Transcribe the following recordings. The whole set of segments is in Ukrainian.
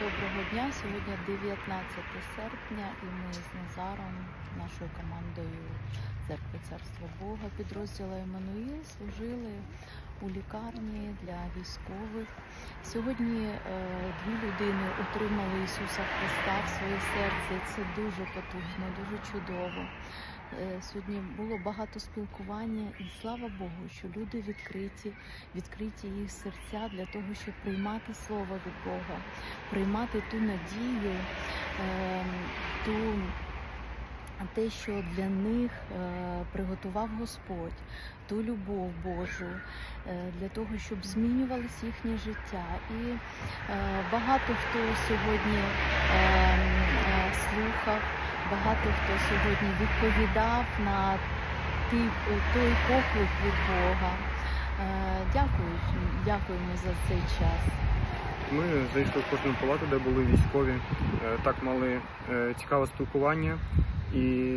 Доброго дня. Сьогодні 19 серпня, і ми з Назаром, нашою командою Церкви Царства Бога, підрозділу Еммануїл служили у лікарні для військових. Сьогодні е, дві людини отримали Ісуса Христа в своє серце. Це дуже потужно, дуже чудово. Е, Сьогодні було багато спілкування, і слава Богу, що люди відкриті, відкриті їх серця для того, щоб приймати слово від Бога, приймати ту надію, ем, те, що для них е, приготував Господь, ту любов Божу, е, для того, щоб змінювалось їхнє життя. І е, багато хто сьогодні слухав, багато хто сьогодні відповідав на той поклик від Бога. Дякую, дякуємо за цей час. Ми зайшли в кожну палату, де були військові. Так мали цікаве спілкування і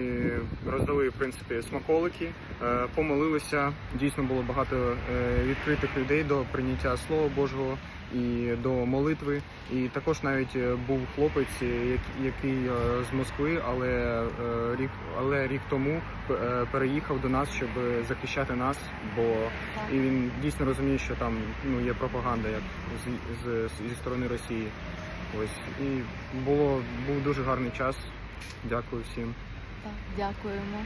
роздали в принципі смаколики, е, помолилися. Дійсно було багато е, відкритих людей до прийняття Слова Божого і до молитви. І також навіть е, був хлопець, як- який з Москви, але рік, але рік тому переїхав до нас, щоб захищати нас, бо і він дійсно розуміє, що там ну є пропаганда, як з, з, зі сторони Росії. Ось і було був дуже гарний час. Дякую всім. Так, дякуємо.